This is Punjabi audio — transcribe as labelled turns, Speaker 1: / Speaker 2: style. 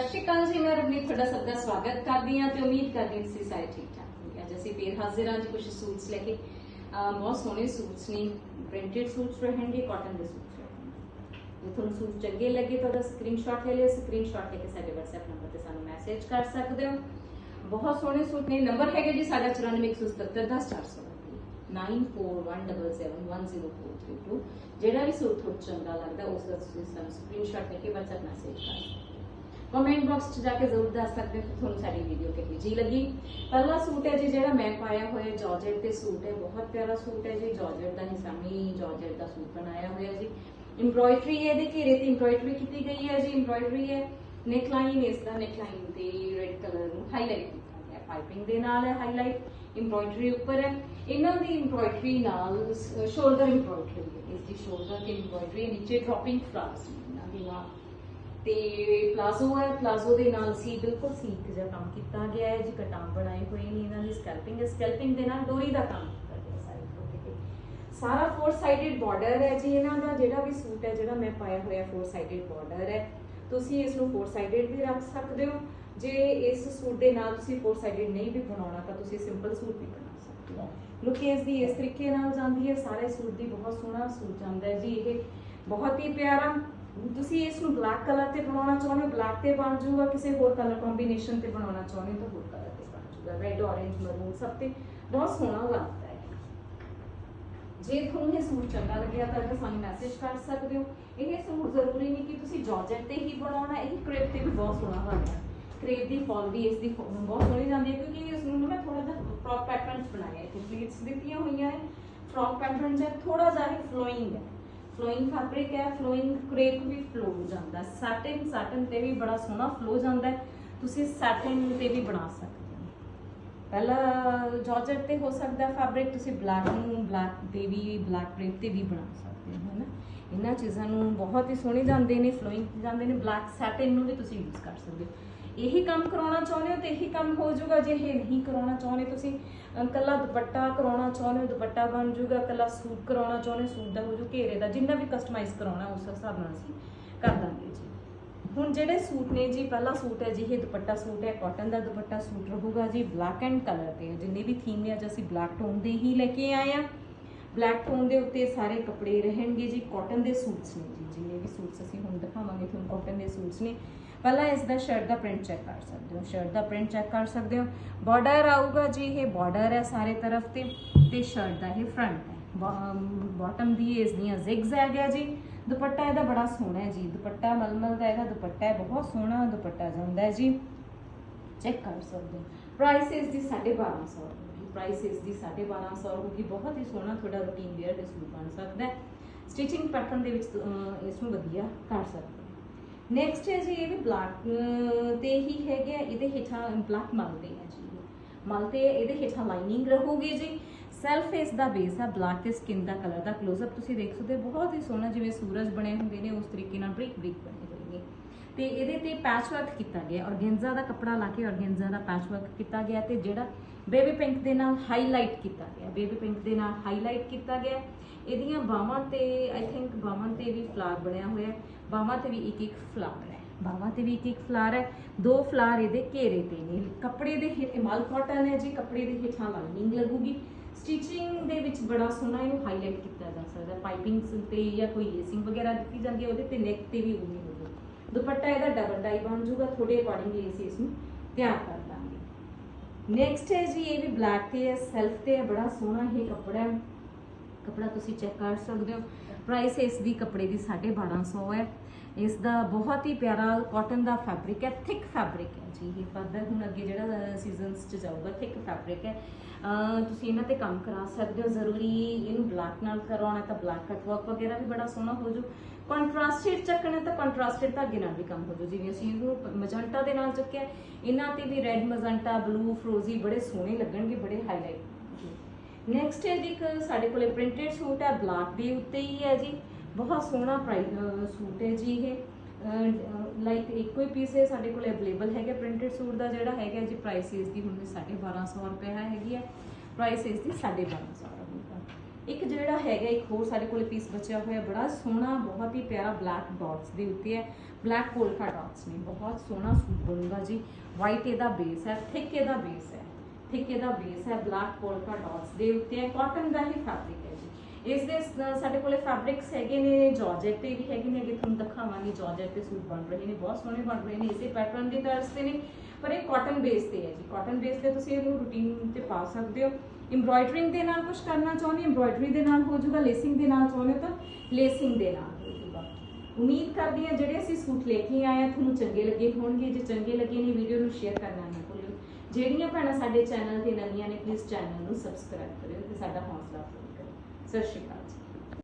Speaker 1: ਸਤਿ ਸ਼੍ਰੀ ਅਕਾਲ ਜੀ, ਮੈਂ ਰਵਨੀਤ ਤੁਹਾਡਾ ਸਭ ਦਾ ਸਵਾਗਤ ਕਰਦੀ ਹਾਂ ਤੇ ਉਮੀਦ ਕਰਦੀ ਹਾਂ ਤੁਸੀਂ ਸਾਰੇ ਠੀਕ ਠਾਕ ਹੋਗੇ ਅੱਜ ਅਸੀਂ ਫੇਰ ਹਾਜ਼ਰ ਹਾਂ ਜੀ ਕੁਝ ਸੂਟਸ ਲੈ ਕੇ। ਬਹੁਤ ਸੋਹਣੇ ਸੂਟਸ ਨੇ ਪ੍ਰਿੰਟਡ ਸੂਟਸ ਰਹਿਣਗੇ ਕਾਟਨ ਦੇ ਸੂਟਸ ਰਹਿਣਗੇ। ਜੇ ਤੁਹਾਨੂੰ ਸੂਟ ਚੰਗੇ ਲੱਗੇ ਤਾਂ ਉਹਦਾ ਸਕਰੀਨਸ਼ਾਟ ਲੈ ਲਿਓ ਸਕਰੀਨਸ਼ਾਟ ਲੈ ਕੇ ਸਾਡੇ WhatsApp ਨੰਬਰ ਤੇ ਸਾਨੂੰ ਮੈਸੇਜ ਕਰ ਸਕਦੇ ਹੋ। ਬਹੁਤ ਸੋਹਣੇ ਸੂਟ ਨੇ ਨੰਬਰ ਹੈਗਾ ਜੀ ਸਾਡਾ 9417710432 9417710432 ਜਿਹੜਾ ਵੀ ਸੂਟ ਤੁਹਾਨੂੰ ਚੰਗਾ ਲੱਗਦਾ, ਉਸ ਦਾ ਤੁਸੀਂ ਸਾਨੂੰ ਸਕਰੀਨਸ਼ਾਟ ਲੈ ਕੇ WhatsApp ਮੈਸੇਜ ਕਰ ਸਕਦੇ ਹੋ। ਕਮੈਂਟ ਬਾਕਸ 'ਚ ਜਾ ਕੇ ਜ਼ਰੂਰ ਦੱਸ ਸਕਦੇ ਹੋ ਤੁਹਾਨੂੰ ਸਾਡੀ ਵੀਡੀਓ ਕਿਹੋ ਜੀ ਲੱਗੀ। ਪਹਿਲਾ ਸੂਟ ਹੈ ਜੀ ਜਿਹੜਾ ਮੈਂ ਪਾਇਆ ਹੋਇਆ ਜਾਰਜਟ ਤੇ ਸੂਟ ਹੈ। ਬਹੁਤ ਪਿਆਰਾ ਸੂਟ ਹੈ ਜੀ। ਜਾਰਜਟ ਦਾ ਨਿਸ਼ਾਨੀ ਜਾਰਜਟ ਦਾ ਸੂਟ ਬਣਾਇਆ ਹੋਇਆ ਜੀ। ਐਮਬ੍ਰੋਇਡਰੀ ਹੈ, ਇਹਦੇ ਘੇਰੇ ਤੇ ਐਮਬ੍ਰੋਇਡਰੀ ਕੀਤੀ ਗਈ ਹੈ ਜੀ। ਐਮਬ੍ਰੋਇਡਰੀ ਹੈ ਨੈਕ ਲਾਈਨ ਇਸ ਦਾ ਨੈਕ ਲਾਈਨ ਤੇ ਰੈੱਡ ਕਲਰ ਨੂੰ ਹਾਈਲਾਈਟ ਕੀਤਾ ਗਿਆ ਪਾਈਪਿੰਗ ਦੇ ਨਾਲ ਹੈ ਹਾਈਲਾਈਟ ਐਮਬ੍ਰੋਇਡਰੀ ਉੱਪਰ ਹੈ। ਇਹਨਾਂ ਦੀ ਐਮਬ੍ਰੋਇਡਰੀ ਨਾਲ ਸ਼ੋਲਡਰ ਐਮਬ੍ਰੋਇਡਰੀ ਇਸ ਦੀ ਸ਼ੋਲਡਰ ਤੇ ਐਮਬ੍ਰੋਇਡਰੀ ਨੀਚੇ ਡ੍ਰੌਪਿੰਗ ਫਲਾਵਰਸ ਇਹਨਾਂ ਦੇ ਨਾਲ। ਤੇ ਪਲਾਜ਼ੋ ਹੈ, ਪਲਾਜ਼ੋ ਦੇ ਨਾਲ ਸੀ, ਬਿਲਕੁਲ ਸੀਕ ਜਿਹਾ ਕੰਮ ਕੀਤਾ ਗਿਆ ਹੈ, ਜੀ ਕਟਾਂ ਬਣਾਏ ਹੋਏ ਨੇ ਇਹਨਾਂ ਦੀ ਸਕੈਲਪਿੰਗ ਹੈ। ਸਕੈਲਪਿੰਗ ਦੇ ਨਾਲ ਡੋਰੀ ਦਾ ਕੰਮ ਕੀਤਾ ਗਿਆ ਸਾਈਡ ਤੋਂ। ਸਾਰਾ ਫੋਰ ਸਾਈਡਡ ਬਾਰਡਰ ਹੈ ਜੀ ਇਹਨਾਂ ਦਾ, ਜਿਹੜਾ ਵੀ ਸੂਟ ਹੈ, ਜਿਹੜਾ ਮੈਂ ਪਾਇਆ ਹੋਇਆ ਫੋਰ ਸਾਈਡਡ ਬਾਰਡਰ ਹੈ। ਤੁਸੀਂ ਇਸ ਨੂੰ ਫੋਰ ਸਾਈਡਡ ਵੀ ਰੱਖ ਸਕਦੇ ਹੋ। ਜੇ ਇਸ ਸੂਟ ਦੇ ਨਾਲ ਤੁਸੀਂ ਫੋਰ ਸਾਈਡਡ ਨਹੀਂ ਵੀ ਬਣਾਉਣਾ, ਤਾਂ ਤੁਸੀਂ ਸਿੰਪਲ ਸੂਟ ਵੀ ਬਣਾ ਸਕਦੇ ਹੋ। ਲੁੱਕ ਇਸ ਦੀ ਇਸ ਤਰੀਕੇ ਨਾਲ ਜਾਂਦੀ ਹੈ। ਸਾਰੇ ਸੂਟ ਦੀ ਬਹੁਤ ਸੋਹਣਾ ਸੂਟ ਜਾਂਦਾ ਹੈ ਜੀ, ਇਹ ਬਹੁਤ ਹੀ ਪਿਆਰਾ ਤੁਸੀਂ ਇਸ ਨੂੰ ਬਲੈਕ ਕਲਰ ਤੇ ਬਣਾਉਣਾ ਚਾਹੁੰਦੇ ਹੋ ਬਲੈਕ ਤੇ ਬਣ ਜਾਊਗਾ, ਕਿਸੇ ਹੋਰ ਕਲਰ ਕੰਬੀਨੇਸ਼ਨ ਤੇ ਬਣਾਉਣਾ ਚਾਹੁੰਦੇ ਤਾਂ ਹੋਰ ਕਲਰ ਤੇ ਬਣ ਜਾਊਗਾ। ਰੈੱਡ ਔਰੇਂਜ ਮਰੂਨ ਸਭ ਤੇ ਬਹੁਤ ਸੋਹਣਾ ਲੱਗਦਾ ਹੈ। ਜੇ ਤੁਹਾਨੂੰ ਇਹ ਸੂਟ ਚੰਗਾ ਲੱਗਿਆ ਤਾਂ ਤੁਸੀਂ ਸਾਨੂੰ ਮੈਸੇਜ ਕਰ ਸਕਦੇ ਹੋ। ਇਹ ਸੂਟ ਜ਼ਰੂਰੀ ਨਹੀਂ ਕਿ ਤੁਸੀਂ ਜਾਰਜਟ ਤੇ ਹੀ ਬਣਾਉਣਾ, ਇਹ ਕ੍ਰੇਪ ਤੇ ਵੀ ਬਹੁਤ ਸੋਹਣਾ ਬਣਦਾ ਕ੍ਰੇਪ ਦੀ ਫਾਲ ਵੀ ਇਸ ਦੀ ਬਹੁਤ ਸੋਹਣੀ ਜਾਂਦੀ ਹੈ ਕਿਉਂਕਿ ਇਸ ਨੂੰ ਮੈਂ ਥੋੜਾ ਜਿਹਾ ਫਰੋਕ ਪੈਟਰਨ ਬਣਾਇਆ ਹੈ ਤੇ ਪਲੀਟਸ ਦਿੱਤੀਆਂ ਹੋਈਆਂ ਹੈ। ਫਰੋਕ ਪੈਟਰਨ ਚ ਥੋੜਾ ਜਿਹਾ ਇਹ ਫਲੋਇੰਗ ਹੈ। ਫਲੋਇੰਗ ਫੈਬਰਿਕ ਹੈ ਫਲੋਇੰਗ ਕ੍ਰੇਪ ਵੀ ਫਲੋ ਜਾਂਦਾ ਸੈਟਨ ਸੈਟਨ ਤੇ ਵੀ ਬੜਾ ਸੋਹਣਾ ਫਲੋ ਜਾਂਦਾ ਤੁਸੀਂ ਸੈਟਨ ਤੇ ਵੀ ਬਣਾ ਸਕਦੇ ਹੋ। ਪਹਿਲਾ ਜਾਰਜਟ ਤੇ ਹੋ ਸਕਦਾ ਫੈਬਰਿਕ ਤੁਸੀਂ ਬਲੈਕ ਨੂੰ ਬਲੈਕ ਤੇ ਵੀ ਬਲੈਕ ਕ੍ਰੇਪ ਤੇ ਵੀ ਬਣਾ ਸਕਦੇ ਹੋ ਹੈ ਨਾ ਇਹਨਾਂ ਚੀਜ਼ਾਂ ਨੂੰ ਬਹੁਤ ਹੀ ਸੋਹਣੇ ਜਾਂਦੇ ਨੇ ਫਲੋਇੰਗ ਜਾਂਦੇ ਨੇ ਬਲੈਕ ਸੈਟਿਨ ਨੂੰ ਵੀ ਤੁਸੀਂ ਯੂਜ਼ ਕਰ ਸਕਦੇ ਹੋ। ਇਹੀ ਕੰਮ ਕਰਾਉਣਾ ਚਾਹੁੰਦੇ ਹੋ ਤੇ ਇਹੀ ਕੰਮ ਹੋ ਜਾਊਗਾ ਜੇ ਇਹ ਨਹੀਂ ਕਰਾਉਣਾ ਚਾਹੁੰਦੇ ਤੁਸੀਂ ਅਹ ਕੱਲਾ ਦੁਪੱਟਾ ਕਰਾਉਣਾ ਚਾਹੁੰਦੇ ਹੋ ਦੁਪੱਟਾ ਬਣ ਜਾਊਗਾ ਕੱਲਾ ਸੂਟ ਕਰਾਉਣਾ ਚਾਹੁੰਦੇ ਹੋ, ਸੂਟ ਦਾ ਹੋ ਜੂ ਘੇਰੇ ਦਾ ਜਿੰਨਾ ਵੀ ਕਸਟਮਾਈਜ਼ ਕਰਾਉਣਾ ਉਸ ਹਿਸਾਬ ਨਾਲ ਅਸੀਂ ਕਰ ਦਾਂਗੇ ਜੀ। ਹੁਣ ਜਿਹੜੇ ਸੂਟ ਨੇ ਜੀ ਪਹਿਲਾ ਸੂਟ ਹੈ ਜੀ ਇਹ ਦੁਪੱਟਾ ਸੂਟ ਹੈ ਕਾਟਨ ਦਾ ਦੁਪੱਟਾ ਸੂਟ ਰਹੂਗਾ ਜੀ ਬਲੈਕ ਐਂਡ ਕਲਰ ਤੇ ਜਿੰਨੇ ਵੀ ਥੀਮ ਨੇ ਅੱਜ ਅਸੀਂ ਬਲੈਕ ਟੋਨ ਦੇ ਹੀ ਲੈ ਕੇ ਆਏ ਆ ਬਲੈਕ ਟੋਨ ਦੇ ਉੱਤੇ ਸਾਰੇ ਕੱਪੜੇ ਰਹਿਣਗੇ ਜੀ ਕਾਟਨ ਦੇ ਸੂਟਸ ਨੇ ਜੀ, ਜਿੰਨੇ ਵੀ ਸੂਟਸ ਅਸੀਂ ਹੁਣ ਦਿਖਾਵਾਂਗੇ, ਤੁਹਾਨੂੰ ਕਾਟਨ ਦੇ ਸੂਟਸ ਨੇ। ਪਹਿਲਾਂ ਇਸ ਦਾ ਸ਼ਰਟ ਦਾ ਪ੍ਰਿੰਟ ਚੈੱਕ ਕਰ ਸਕਦੇ ਹੋ ਸ਼ਰਟ ਦਾ ਪ੍ਰਿੰਟ ਚੈੱਕ ਕਰ ਸਕਦੇ ਹੋ। ਬਾਰਡਰ ਆਊਗਾ ਜੀ, ਇਹ ਬਾਰਡਰ ਹੈ ਸਾਰੇ ਤਰਫ ਤੇ ਤੇ ਸ਼ਰਟ ਦਾ ਇਹ ਫਰੰਟ ਹੈ। ਬਾਟਮ ਦੀ ਇਸ ਦੀਆਂ ਜ਼ਿਗਜ਼ੈਗ ਹੈ ਜੀ। ਦੁਪੱਟਾ ਇਹਦਾ ਬੜਾ ਸੋਹਣਾ ਹੈ ਜੀ, ਦੁਪੱਟਾ ਮਲਮਲ ਦਾ ਇਹਦਾ ਦੁਪੱਟਾ ਹੈ, ਬਹੁਤ ਸੋਹਣਾ ਦੁਪੱਟਾ ਜਾਂਦਾ ਹੈ ਜੀ। ਚੈੱਕ ਕਰ ਸਕਦੇ ਹੋ। ਪ੍ਰਾਈਸ ਇਸ ਦੀ 1250 ਰੁਪਏ। ਪ੍ਰਾਈਸ ਇਸ ਦੀ 1250 ਰੁਪਏ ਬਹੁਤ ਹੀ ਸੋਹਣਾ ਤੁਹਾਡਾ ਰੂਟੀਨ ਵੇਅਰ ਦੇ ਸੂਟ ਬਣ ਸਕਦਾ ਹੈ। ਸਟਿਚਿੰਗ ਪੈਟਰਨ ਦੇ ਵਿੱਚ ਇਸ ਨੂੰ ਵਧੀਆ ਕਰ ਸਕਦੇ ਹੋ। ਨੈਕਸਟ ਹੈ ਜੀ ਇਹ ਵੀ ਬਲੈਕ ਤੇ ਹੀ ਹੈਗੇ ਆ, ਇਹਦੇ ਹੇਠਾਂ ਬਲੈਕ ਮਲਦੇ ਹੈ ਜੀ। ਇਹ। ਮਲਦੇ ਇਹਦੇ ਹੇਠਾਂ ਲਾਈਨਿੰਗ ਰਹੂਗੀ ਜੀ। ਸੈਲਫ ਫੇਸ ਦਾ ਬੇਸ ਆ ਬਲੈਕ ਤੇ ਸਕਿਨ ਦਾ ਕਲਰ ਦਾ। ਕਲੋਜ਼ਅਪ ਤੁਸੀਂ ਦੇਖ ਸਕਦੇ ਹੋ ਬਹੁਤ ਹੀ ਸੋਹਣਾ ਜਿਵੇਂ ਸੂਰਜ ਬਣੇ ਹੁੰਦੇ ਨੇ ਉਸ ਤਰੀਕੇ ਨਾਲ ਬ੍ਰਿਕ ਬ੍ਰਿਕ ਬਣੇ ਹੋਏ ਤੇ ਇਹਦੇ ਤੇ ਪੈਚ ਵਰਕ ਕੀਤਾ ਗਿਆ। ਔਰਗੈਂਜ਼ਾ ਦਾ ਕੱਪੜਾ ਲਾ ਕੇ ਔਰਗੈਂਜ਼ਾ ਦਾ ਪੈਚ ਵਰਕ ਕੀਤਾ ਗਿਆ ਤੇ ਜਿਹੜਾ ਬੇਬੀ ਪਿੰਕ ਦੇ ਨਾਲ ਹਾਈਲਾਈਟ ਕੀਤਾ ਗਿਆ। ਬੇਬੀ ਪਿੰਕ ਦੇ ਨਾਲ ਹਾਈਲਾਈਟ ਕੀਤਾ ਗਿਆ। ਇਹਦੀਆਂ ਬਾਹਾਂ ਤੇ ਆਈ ਥਿੰਕ ਬਾਹਾਂ ਤੇ ਵੀ ਫਲਾਰ ਬਣਿਆ ਹੋਇਆ ਹੈ। ਬਾਹਾਂ ਤੇ ਵੀ ਇੱਕ ਇੱਕ ਫਲਾਰ ਹੈ। ਬਾਹਾਂ ਤੇ ਵੀ ਇੱਕ ਇੱਕ ਫਲਾਰ ਹੈ। ਦੋ ਫਲਾਰ ਇਹਦੇ ਘੇਰੇ ਤੇ ਨੇ। ਕੱਪੜੇ ਦੇ ਹੇ- ਇਹ ਕਾਟਨ ਹੈ ਜੀ। ਕੱਪੜੇ ਦੇ ਹੇਠਾਂ ਲਾਈਨਿੰਗ ਲੱਗੂਗੀ। ਸਟਿਚਿੰਗ ਦੇ ਵਿੱਚ ਬੜਾ ਸੋਹਣਾ ਇਹਨੂੰ ਹਾਈਲਾਈਟ ਕੀਤਾ ਜਾ ਸਕਦਾ ਪਾਈਪਿੰਗਸ ਤੇ ਜਾਂ ਕੋਈ ਲੇਸਿੰਗ ਵਗੈਰਾ ਦਿੱਤੀ ਜਾਂਦੀ ਹੈ। ਉਹਦੇ ਤੇ ਨੈਕ ਤੇ ਵੀ ਉਵੇਂ ਹੋਊਗਾ ਦੁਪੱਟਾ ਇਹਦਾ ਡਬਲ ਡਾਈ ਬਣ ਜੂਗਾ ਤੁਹਾਡੇ ਅਕੋਰਡਿੰਗਲੀ ਅਸੀਂ ਇਸ ਨੂੰ ਤਿਆਰ ਕਰ ਦਾਂਗੇ। ਨੈਕਸਟ ਹੈ ਜੀ, ਇਹ ਵੀ ਬਲੈਕ ਤੇ ਹੈ ਸੈਲਫ ਤੇ ਹੈ, ਬੜਾ ਸੋਹਣਾ ਇਹ ਕੱਪੜਾ ਹੈ। ਕੱਪੜਾ ਤੁਸੀਂ ਚੈੱਕ ਕਰ ਸਕਦੇ ਹੋ। ਪ੍ਰਾਈਸ ਇਸ ਦੀ ਕੱਪੜੇ ਦੀ 1250 ਹੈ। ਇਸ ਦਾ ਬਹੁਤ ਹੀ ਪਿਆਰਾ ਕਾਟਨ ਦਾ ਫੈਬਰਿਕ ਹੈ ਥਿਕ ਫੈਬਰਿਕ ਹੈ। ਜੀ, ਇਹ ਫਰਦਰ ਹੁਣ ਅੱਗੇ ਜਿਹੜਾ ਸੀਜ਼ਨਸ ਚ ਜਾਊਗਾ ਥਿਕ ਫੈਬਰਿਕ ਹੈ। ਤੁਸੀਂ ਇਹਨਾਂ ਤੇ ਕੰਮ ਕਰਾ ਸਕਦੇ ਹੋ। ਜ਼ਰੂਰੀ ਇਹਨੂੰ ਬਲੈਕ ਨਾਲ ਕਰਵਾਉਣਾ ਤਾਂ ਬਲੈਕ ਕਟ ਵਰਕ ਵਗੈਰਾ ਵੀ ਬੜਾ ਸੋਹਣਾ ਹੋ ਜੂ ਕੰਟਰਾਸਟਡ ਚੱਕਣਾ ਤਾਂ ਕੰਟਰਾਸਟਡ ਧਾਗੇ ਨਾਲ ਵੀ ਕੰਮ ਹੋ ਜੂ ਜਿਵੇਂ ਅਸੀਂ ਇਹਨੂੰ ਮਜੰਟਾ ਦੇ ਨਾਲ ਚੱਕਿਆ ਇਹਨਾਂ ਤੇ ਵੀ ਰੈੱਡ ਮਜੰਟਾ ਬਲੂ ਫਰੋਜ਼ੀ ਬੜੇ ਸੋਹਣੇ ਲੱਗਣਗੇ, ਬੜੇ ਹਾਈਲਾਈਟ ਨੈਕਸਟ ਹੈ ਜੀ ਇੱਕ ਸਾਡੇ ਕੋਲੇ ਪ੍ਰਿੰਟਡ ਸੂਟ ਹੈ ਬਲੈਕ ਦੇ ਉੱਤੇ ਹੀ ਹੈ ਜੀ। ਬਹੁਤ ਸੋਹਣਾ ਪ੍ਰਾਈਸ ਸੂਟ ਹੈ ਜੀ ਇਹ। ਲਾਈਕ ਇੱਕੋ ਹੀ ਪੀਸ ਹੈ, ਸਾਡੇ ਕੋਲ ਅਵੇਲੇਬਲ ਹੈਗਾ ਪ੍ਰਿੰਟਡ ਸੂਟ ਦਾ ਜਿਹੜਾ ਹੈਗਾ ਜੀ ਪ੍ਰਾਈਸ ਇਸ ਦੀ ਹੁਣ 1250 ਰੁਪਏ ਹੈਗੀ ਹੈ। ਪ੍ਰਾਈਸ ਇਸ ਦੀ 1250 ਰਹੂਗਾ ਇੱਕ ਜਿਹੜਾ ਹੈਗਾ, ਇੱਕ ਹੋਰ ਸਾਡੇ ਕੋਲ ਪੀਸ ਬਚਿਆ ਹੋਇਆ, ਬੜਾ ਸੋਹਣਾ, ਬਹੁਤ ਹੀ ਪਿਆਰਾ ਬਲੈਕ ਡਾਟਸ ਦੇ ਉੱਤੇ ਹੈ। ਬਲੈਕ ਪੋਲਕਾ ਡਾਟਸ ਨੇ, ਬਹੁਤ ਸੋਹਣਾ ਸੂਟ ਬਣੂਗਾ ਜੀ। ਵਾਈਟ ਇਹਦਾ ਬੇਸ ਹੈ ਥਿਕ ਇਹਦਾ ਬੇਸ ਹੈ। ਥਿਕ ਇਹਦਾ ਬੇਸ ਹੈ ਬਲੈਕ ਪੋਲਕਾ ਡਾਟਸ ਦੇ ਉੱਤੇ ਹੈ ਕਾਟਨ ਦਾ ਹੀ ਫੈਬਰਿਕ ਹੈ ਜੀ। ਇਸ ਦੇ ਸਾਡੇ ਕੋਲੇ ਫੈਬਰਿਕਸ ਹੈਗੇ ਨੇ ਜਾਰਜੈਟ ਤੇ ਵੀ ਹੈਗੇ ਨੇ, ਅੱਗੇ ਤੁਹਾਨੂੰ ਦਿਖਾਵਾਂਗੀ ਜਾਰਜੈਟ ਤੇ ਸੂਟ ਬਣ ਰਹੇ ਨੇ, ਬਹੁਤ ਸੋਹਣੇ ਬਣ ਰਹੇ ਨੇ, ਇਸੇ ਪੈਟਰਨ ਦੀ ਤਰ੍ਹਾਂ ਤੇ ਨੇ। ਪਰ ਇਹ ਕਾਟਨ ਬੇਸ ਤੇ ਹੈ ਜੀ। ਕਾਟਨ ਬੇਸ ਤੇ ਤੁਸੀਂ ਇਹਨੂੰ ਰੂਟੀਨ ਤੇ ਪਾ ਸਕਦੇ ਹੋ। ਐਮਬ੍ਰਾਇਡਰਿੰਗ ਦੇ ਨਾਲ ਕੁਝ ਕਰਨਾ ਚਾਹੁੰਦੇ ਐਮਬ੍ਰਾਇਡਰੀ ਦੇ ਨਾਲ ਹੋ ਜਾਊਗਾ ਲੇਸਿੰਗ ਦੇ ਨਾਲ ਚਾਹੁੰਦੇ ਤਾਂ ਲੇਸਿੰਗ ਦੇ ਨਾਲ ਹੋ ਜਾਊਗਾ। ਉਮੀਦ ਕਰਦੀ ਹਾਂ ਜਿਹੜੇ ਅਸੀਂ ਸੂਟ ਲੈ ਕੇ ਆਏ ਆ ਤੁਹਾਨੂੰ ਚੰਗੇ ਲੱਗੇ ਹੋਣਗੇ। ਜੇ ਚੰਗੇ ਲੱਗੇ ਨੇ, ਵੀਡੀਓ ਨੂੰ ਸ਼ੇਅਰ ਕਰਨਾ ਨਾ ਭੁੱਲਿਓ। ਜਿਹੜੀਆਂ ਭੈਣਾਂ ਸਾਡੇ ਚੈਨਲ ਤੇ ਨਵੀਆਂ ਨੇ ਪਲੀਜ਼ ਚੈਨਲ ਨੂੰ ਸਬਸਕ੍ਰਾਈਬ ਕਰਿਓ ਤੇ ਸਾਡਾ ਹੌਸਲਾ ਅਫਜ਼ਾਈ ਕਰੋ ਸਤਿ ਸ਼੍ਰੀ ਅਕਾਲ ਜੀ।